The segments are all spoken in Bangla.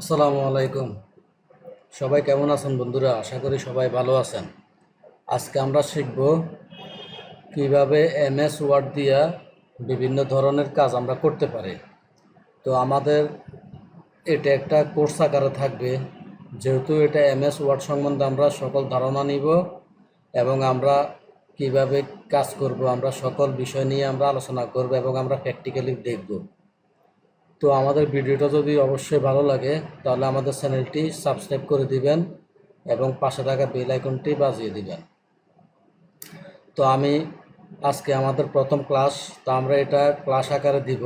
আসসালামু আলাইকুম। সবাই কেমন আছেন বন্ধুরা? আশা করি সবাই ভালো আছেন। আজকে আমরা শিখব কীভাবে এমএস ওয়ার্ড দিয়া বিভিন্ন ধরনের কাজ আমরা করতে পারি। তো আমাদের এটা একটা কোর্স আকারে থাকবে। যেহেতু এটা এম এস ওয়ার্ড সম্বন্ধে আমরা সকল ধারণা নিব এবং আমরা কীভাবে কাজ করব, আমরা সকল বিষয় নিয়ে আমরা আলোচনা করব এবং আমরা প্র্যাকটিক্যালি দেখব। তো আমাদের ভিডিওটা যদি অবশ্যই ভালো লাগে, তাহলে আমাদের চ্যানেলটি সাবস্ক্রাইব করে দিবেন এবং পাশে থাকা বেল আইকনটি বাজিয়ে দিবেন। তো আমি আজকে আমাদের প্রথম ক্লাস, তো আমরা এটা ক্লাস আকারে দিব।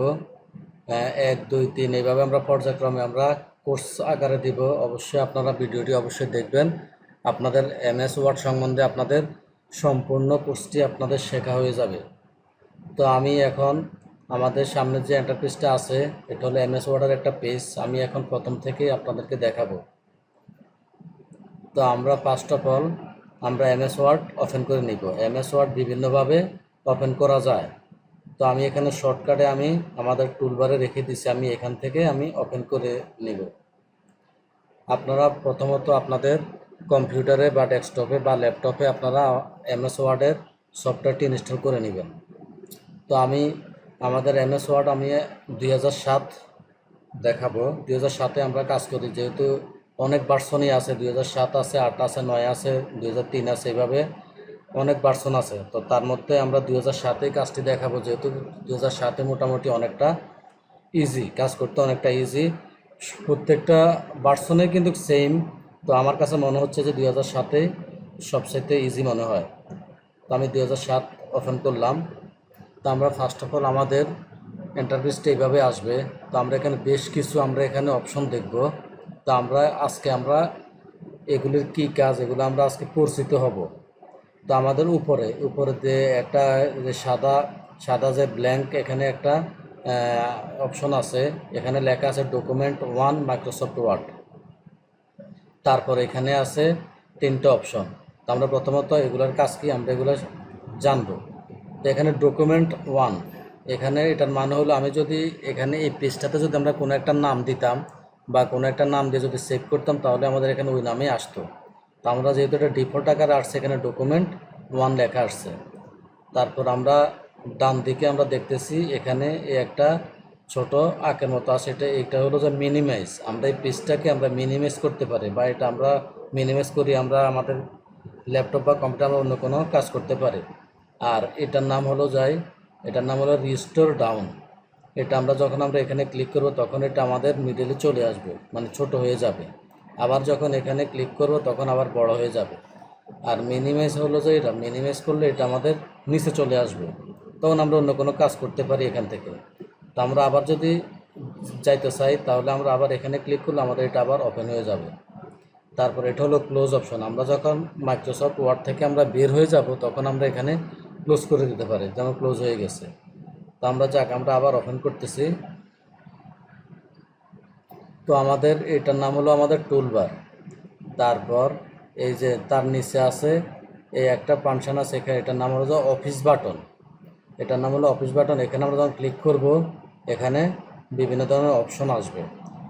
এক, দুই, তিন, এইভাবে আমরা পর্যায়ক্রমে আমরা কোর্স আকারে দিব। অবশ্যই আপনারা ভিডিওটি অবশ্যই দেখবেন। আপনাদের এমএস ওয়ার্ড সম্বন্ধে আপনাদের সম্পূর্ণ কোর্সটি আপনাদের শেখা হয়ে যাবে। তো আমি এখন আমাদের সামনে যে এন্টারপ্রাইজটা আছে, এটা হলো এমএস ওয়ার্ডের একটা পেজ আমি এখন প্রথম থেকে আপনাদেরকে দেখাবো। তো আমরা ফার্স্ট অফ অল আমরা এমএস ওয়ার্ড ওপেন করে নিব। এমএস ওয়ার্ড বিভিন্নভাবে ওপেন করা যায়। তো আমি এখানে শর্টকাটে আমি আমাদের টুলবারে রেখে দিছি। আমি এখান থেকে আমি ওপেন করে নিব। আপনারা প্রথমত আপনাদের কম্পিউটারে বা ডেস্কটপে বা ল্যাপটপে আপনারা এমএস ওয়ার্ডের সফটওয়্যারটি ইনস্টল করে নেবেন। তো আমি আমাদের এমএস ওয়ার্ড আমি দুই সাত দেখাবো। দুই হাজার সাতে আমরা কাজ করি, যেহেতু অনেক ভার্সনই আছে, দুই হাজার সাত আছে, আট আছে, নয় আছে, দুই হাজার তিন আছে এইভাবে অনেক ভার্সন আছে। তো তার মধ্যে আমরা দুই হাজার সাতেই কাজটি দেখাবো, যেহেতু দুই হাজার সাতে মোটামুটি অনেকটা ইজি কাজ করতে অনেকটা ইজি প্রত্যেকটা ভার্সনে কিন্তু সেম তো আমার কাছে মনে হচ্ছে যে দুই হাজার সাতে সবচাইতে ইজি মনে হয়। তো আমি দুই হাজার সাত ওপেন করলাম। তো আমরা ফার্স্ট অফ অল আমাদের ইন্টারভিউসটা এইভাবে আসবে। তো আমরা এখানে বেশ কিছু আমরা এখানে অপশন দেখব। তো আমরা আজকে আমরা এগুলির কি কাজ, এগুলো আমরা আজকে পরিচিত হব। তো আমাদের উপরে উপরে যে একটা যে সাদা সাদা যে ব্ল্যাঙ্ক এখানে একটা অপশন আছে। এখানে লেখা আছে ডকুমেন্ট ওয়ান মাইক্রোসফট ওয়ার্ড তারপর এখানে আছে তিনটে অপশন তো আমরা প্রথমত এগুলোর কাজ কি? আমরা এগুলো জানব। এখানে ডকুমেন্ট ওয়ান এখানে এটার মানে হলো আমি যদি এখানে এই পেজটাতে যদি আমরা কোনো একটা নাম দিতাম বা কোনো একটা নাম দিয়ে যদি সেভ করতাম, তাহলে আমাদের এখানে ওই নামেই আসতো। তো আমরা যেহেতু এটা ডিফল্ট আকারে আসছে, এখানে ডকুমেন্ট ওয়ান লেখা আসছে। তারপর আমরা ডান দিকে আমরা দেখতেছি এখানে একটা ছোট আঁকের মতো আছে, এটা এটা হলো যে মিনিমাইজ আমরা এই পেজটাকে আমরা মিনিমাইজ করতে পারি বা এটা আমরা মিনিমাইজ করি, আমরা আমাদের ল্যাপটপ বা কম্পিউটার অন্য কোনো কাজ করতে পারি। আর এটার নাম হলো যাই, এটার নাম হলো রিস্টোর ডাউন এটা আমরা যখন আমরা এখানে ক্লিক করব, তখন এটা আমাদের মিডলে চলে আসবে মানে ছোট হয়ে যাবে। আবার যখন এখানে ক্লিক করব, তখন আবার বড় হয়ে যাবে। আর মিনিমাইজ হলো যে এটা মিনিমাইজ করলে এটা আমাদের নিচে চলে আসবে। তখন আমরা অন্য কোনো কাজ করতে পারি এখান থেকে। তো আমরা আবার যদি যাইতে চাই, তাহলে আমরা আবার এখানে ক্লিক করলে আমাদের এটা আবার ওপেন হয়ে যাবে। তারপর এটা হলো ক্লোজ অপশন আমরা যখন মাইক্রোসফট ওয়ার্ড থেকে আমরা বের হয়ে যাব, তখন আমরা এখানে ক্লোজ করে দিতে পারি যেমন ক্লোজ হয়ে গেছে। তো আমরা যাক, আমরা আবার ওপেন করতেছি। তো আমাদের, এটার নাম হলো আমাদের টুলবার তারপর এই যে তার নিচে আছে, এই একটা ফাংশন আছে এখানে, এটার নাম হলো অফিস বাটন এটার নাম হলো অফিস বাটন এখানে আমরা যখন ক্লিক করব, এখানে বিভিন্ন ধরনের অপশন আসবে।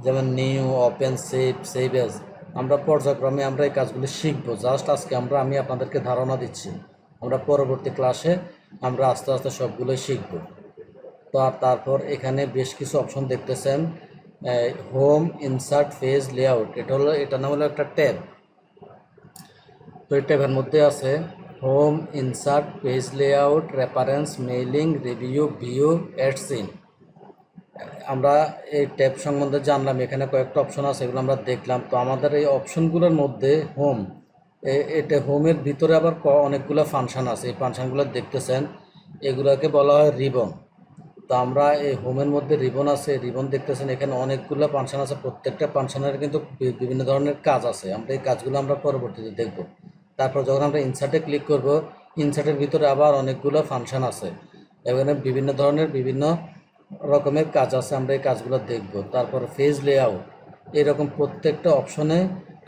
যেমন new open save save as আমরা পর্যায়ক্রমে আমরা এই কাজগুলি শিখব। জাস্ট আজকে আমরা, আমি আপনাদেরকে ধারণা দিচ্ছি। আমরা পরবর্তী ক্লাসে আমরা আস্তে আস্তে সবগুলোই শিখব। তো আর তারপর এখানে বেশ কিছু অপশন দেখতেছেন। হোম ইনসার্ট ফেজ লেআউট এটা হলো, এটা নাম হলো একটা ট্যাব। তো এই ট্যাবের মধ্যে আছে home insert page layout reference mailing review view অ্যাডসিন আমরা এই ট্যাব সম্বন্ধে জানলাম, এখানে কয়েকটা অপশন আছে, এগুলো আমরা দেখলাম। তো আমাদের এই অপশনগুলোর মধ্যে হোম এটা হোমের ভিতরে আবার অনেকগুলো ফাংশন আছে। এই ফাংশনগুলো দেখতেছেন, এগুলোকে বলা হয় রিবন। তো আমরা এই হোমের মধ্যে রিবন আছে রিবন দেখতেছেন, এখানে অনেকগুলো ফাংশন আছে, প্রত্যেকটা ফাংশনের কিন্তু বিভিন্ন ধরনের কাজ আছে। আমরা এই কাজগুলো আমরা পরবর্তীতে দেখব। তারপর যখন আমরা ইনসার্টে ক্লিক করব ইনসার্টের ভিতরে আবার অনেকগুলো ফাংশন আছে। এখানে বিভিন্ন ধরনের বিভিন্ন রকমের কাজ আছে, আমরা এই কাজগুলো দেখব। তারপর ফেজ লেআউট এরকম প্রত্যেকটা অপশনে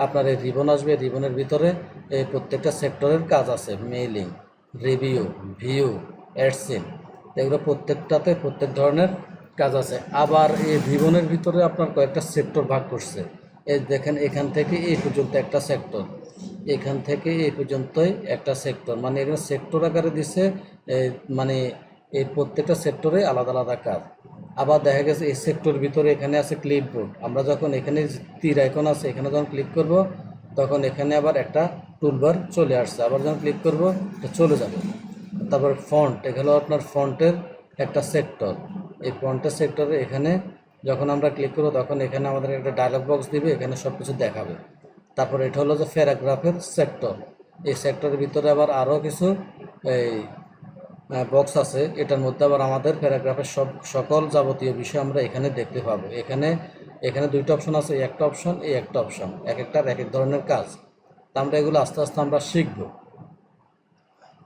আপনার এই রিবন আসবে রিবনের ভিতরে এই প্রত্যেকটা সেক্টরের কাজ আছে মেইলিং রিভিউ ভিউ অ্যাডসিন এগুলো প্রত্যেকটাতে প্রত্যেক ধরনের কাজ আছে। আবার এই রিবনের ভিতরে আপনার কয়েকটা সেক্টর ভাগ করছে। এই দেখেন, এখান থেকে এই পর্যন্ত একটা সেক্টর, এখান থেকে এই পর্যন্তই একটা সেক্টর। মানে এখানে সেক্টর আকারে দিছে মানে এই প্রত্যেকটা সেক্টরে আলাদা আলাদা কাজ। আবার দেখা গেছে এই সেক্টর ভিতরে এখানে আছে ক্লিপবোর্ড আমরা যখন এখানে তীর আইকন আছে, এখানে যখন ক্লিক করব, তখন এখানে আবার একটা টুলবার চলে আসছে। আবার যখন ক্লিক করব, এটা চলে যাবে। তারপর ফন্ট এখানে আপনার ফন্টের একটা সেক্টর এই ফন্টের সেক্টরে এখানে যখন আমরা ক্লিক করব, তখন এখানে আমাদের একটা ডায়লগ বক্স দিবে, এখানে সব কিছু দেখাবে। তারপর এটা হলো যে প্যারাগ্রাফের সেক্টর এই সেক্টরের ভিতরে আবার আরও কিছু, এই বক্স আছে। এটার মধ্যে আবার আমাদের প্যারাগ্রাফের সব, সকল যাবতীয় বিষয় আমরা এখানে দেখতে পাবো। এখানে এখানে দুইটা অপশন আছে একটা অপশন এই একটা অপশন এক একটার এক এক ধরনের কাজ। তা আমরা এগুলো আস্তে আস্তে আমরা শিখব।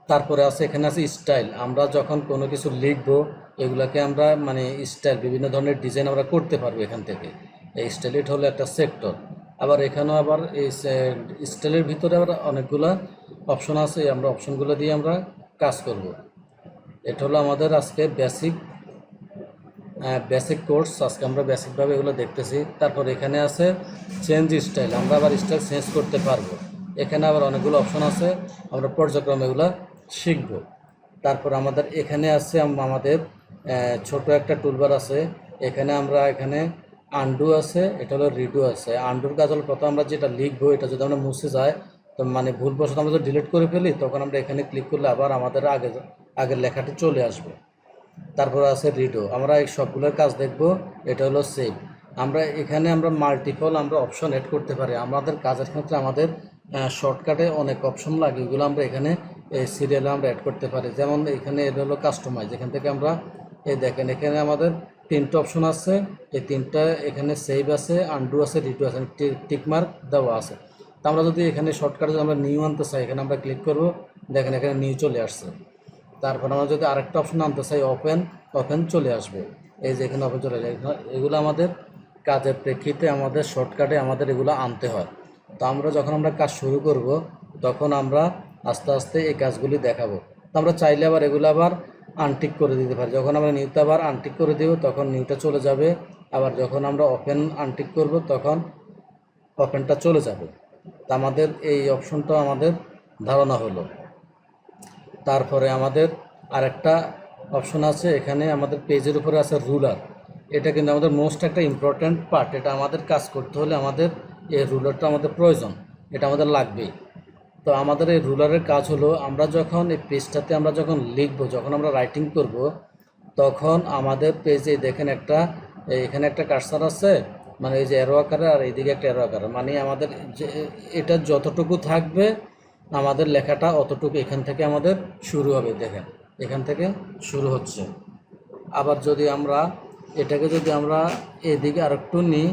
তারপরে আছে, এখানে আছে স্টাইল আমরা যখন কোনো কিছু লিখব, এগুলাকে আমরা মানে স্টাইল বিভিন্ন ধরনের ডিজাইন আমরা করতে পারব এখান থেকে। এই স্টাইল এটা হলো একটা সেক্টর আবার এখানেও আবার এই স্টাইলের ভিতরে আবার অনেকগুলা অপশন আছে। আমরা অপশনগুলো দিয়ে আমরা কাজ করব। এটা হলো আমাদের আজকে বেসিক বেসিক কোর্স আজকে আমরা বেসিকভাবে এগুলো দেখতেছি। তারপর এখানে আছে চেঞ্জ স্টাইল আমরা আবার স্টাইল চেঞ্জ করতে পারব। এখানে আবার অনেকগুলো অপশন আছে। আমরা পর্যায়ক্রমে এগুলো শিখব। তারপর আমাদের এখানে আছে আমাদের ছোট একটা টুলবার আছে। এখানে আমরা এখানে আন্ডু আছে, এটা হলো রিডু আছে। আন্ডুর কাজ হলো প্রথম আমরা যেটা লিখব, এটা যদি আমরা মুছে যায়, তো মানে ভুলবশত আমরা যদি ডিলিট করে ফেলি, তখন আমরা এখানে ক্লিক করলে আবার আমাদের আগের আগের লেখাটি চলে আসবে। তারপর আছে রিডো আমরা এই সবগুলোর কাজ দেখব। এটা হলো সেভ আমরা এখানে আমরা মাল্টিপল আমরা অপশন অ্যাড করতে পারি। আমাদের কাজের ক্ষেত্রে আমাদের শর্টকাটে অনেক অপশন লাগে। এগুলো আমরা এখানে, এই সিরিয়ালে আমরা অ্যাড করতে পারি। যেমন এখানে এটা হলো কাস্টমাইজ এখান থেকে আমরা, এই দেখেন এখানে আমাদের তিনটা অপশন আছে। এই তিনটা এখানে সেভ আছে আন্ডু আছে রিডু আছে টিকমার্ক দেওয়া আছে। তো আমরা যদি এখানে শর্টকাটে আমরা নিউ আনতে চাই, এখানে আমরা ক্লিক করব। দেখেন এখানে নিউ চলে আসছে। তারপর আমরা যদি আরেকটা অপশন আনতে চাই ওপেন ওপেন চলে আসবে। এই যে এখানে ওপেন চলে যায় এগুলো আমাদের কাজের প্রেক্ষিতে, আমাদের শর্টকাটে আমাদের এগুলো আনতে হয়। তো আমরা যখন আমরা কাজ শুরু করব, তখন আমরা আস্তে আস্তে এই কাজগুলি দেখাবো। তো আমরা চাইলে আবার এগুলো আবার আনটিক করে দিতে পারি। যখন আমরা নিউতে আবার আনটিক করে দেব, তখন নিউটা চলে যাবে। আবার যখন আমরা ওপেন আনটিক করব, তখন ওপেনটা চলে যাবে। তা আমাদের এই অপশনটা আমাদের ধারণা হলো। তারপরে আমাদের আরেকটা অপশন আছে, এখানে আমাদের পেজের উপরে আছে রুলার। এটা কিন্তু আমাদের মোস্ট একটা ইম্পর্ট্যান্ট পার্ট। এটা আমাদের কাজ করতে হলে আমাদের এই রুলারটা আমাদের প্রয়োজন, এটা আমাদের লাগবেই। তো আমাদের এই রুলারের কাজ হলো, আমরা যখন এই পেজটাতে আমরা যখন লিখব, যখন আমরা রাইটিং করব, তখন আমাদের পেজে দেখেন একটা এখানে একটা কার্সার আছে মানে এই যে এরো আকারে আর এইদিকে একটা এরো আকারে। মানে আমাদের যে, এটা যতটুকু থাকবে আমাদের লেখাটা অতটুকু এখান থেকে আমাদের শুরু হবে, দেখেন। এখান থেকে শুরু হচ্ছে। আবার যদি আমরা এটাকে যদি আমরা এদিকে আর একটু নিই,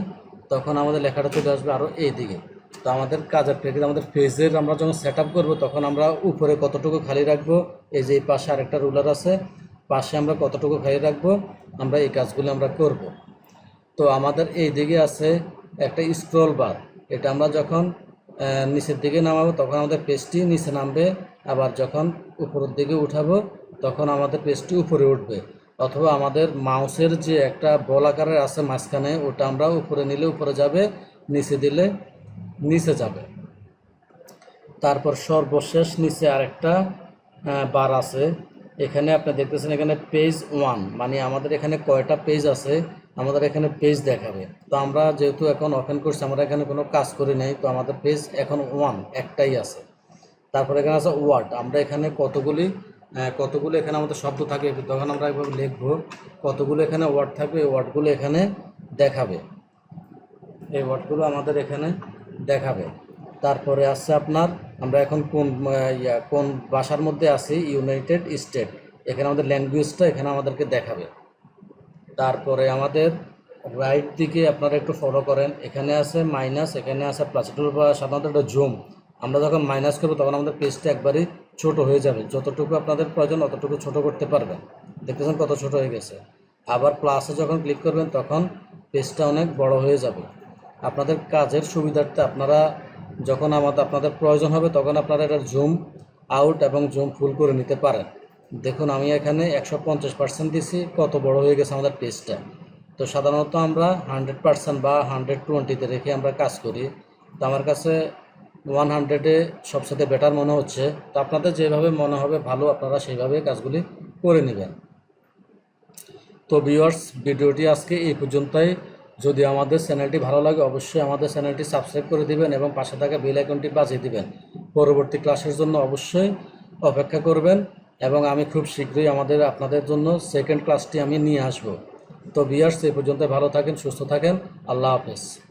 তখন আমাদের লেখাটা চলে আসবে আরও এইদিকে। তো আমাদের কাজের প্রেক্ষিতে আমাদের পেজের আমরা যখন সেট আপ করব, তখন আমরা উপরে কতটুকু খালি রাখব, এই যে পাশে আরেকটা রুলার আছে, পাশে আমরা কতটুকু খালি রাখব, আমরা এই কাজগুলো আমরা করব। তো আমাদের এই দিকে আছে একটা স্ক্রল বার এটা আমরা যখন নিচের দিকে নামাবো, তখন আমাদের পেজটি নিচে নামবে। আবার যখন উপরের দিকে উঠাবো, তখন আমাদের পেজটি উপরে উঠবে। অথবা আমাদের মাউসের যে একটা বল আকারের আছে মাঝখানে, ওটা আমরা উপরে নিলে উপরে যাবে, নিচে দিলে নিচে যাবে। তারপর সর্বশেষ নিচে আরেকটা বার আছে। এখানে আপনি দেখতেছেন এখানে পেজ ওয়ান মানে আমাদের এখানে কয়টা পেজ আছে? আমাদের এখানে পেজ দেখাবে। তো আমরা যেহেতু এখন ওপেন করছি, আমরা এখানে কোনো কাজ করি নাই, তো আমাদের পেজ এখন ওয়ান একটাই আছে। তারপরে এখানে আছে ওয়ার্ড আমরা এখানে কতগুলি কতগুলো এখানে আমাদের শব্দ থাকে তখন আমরা এভাবে লিখব, কতগুলো এখানে ওয়ার্ড থাকবে, এই ওয়ার্ডগুলো এখানে দেখাবে। এই ওয়ার্ডগুলো আমাদের এখানে দেখাবে। তারপরে আছে আপনার, আমরা এখন কোন কোন ভাষার মধ্যে আছি? ইউনাইটেড স্টেট এখানে আমাদের ল্যাঙ্গুয়েজটা এখানে আমাদেরকে দেখাবে। তারপরে আমাদের রাইট দিকে আপনারা একটু ফলো করেন। এখানে আছে মাইনাস এখানে আছে প্লাস এটা হলো সাধারণত একটা জুম আমরা যখন মাইনাস করব, তখন আমাদের পেজটা একবারই ছোট হয়ে যাবে। যতটুকু আপনাদের প্রয়োজন অতটুকু ছোট করতে পারবেন। দেখতেছেন কত ছোট হয়ে গেছে। আবার প্লাসে যখন ক্লিক করবেন, তখন পেজটা অনেক বড় হয়ে যাবে। আপনাদের কাজের সুবিধার্থে আপনারা যখন আমাদের, আপনাদের প্রয়োজন হবে, তখন আপনারা এটা জুম আউট এবং জুম ফুল করে নিতে পারেন। দেখুন, আমি এখানে একশো পঞ্চাশ পার্সেন্ট দিছি, কত বড় হয়ে গেছে আমাদের পেজটা তো সাধারণত আমরা হান্ড্রেড পার্সেন্ট বা হান্ড্রেড টোয়েন্টিতে রেখে আমরা কাজ করি। তো আমার কাছে ওয়ান হান্ড্রেডে সবসাথে বেটার মনে হচ্ছে। তো আপনাদের যেভাবে মনে হবে ভালো, আপনারা সেইভাবে কাজগুলি করে নেবেন। তো ভিউয়ার্স ভিডিওটি আজকে এই পর্যন্তই। যদি আমাদের চ্যানেলটি ভালো লাগে, অবশ্যই আমাদের চ্যানেলটি সাবস্ক্রাইব করে দিবেন এবং পাশে থাকা বেল আইকনটি বাজিয়ে দিবেন। পরবর্তী ক্লাসের জন্য অবশ্যই অপেক্ষা করবেন। এবং আমি খুব শীঘ্রই আমাদের আপনাদের জন্য সেকেন্ড ক্লাসটি আমি নিয়ে আসব। তো বিয়ার্স এই পর্যন্ত ভালো থাকেন, সুস্থ থাকেন। আল্লাহ হাফেজ।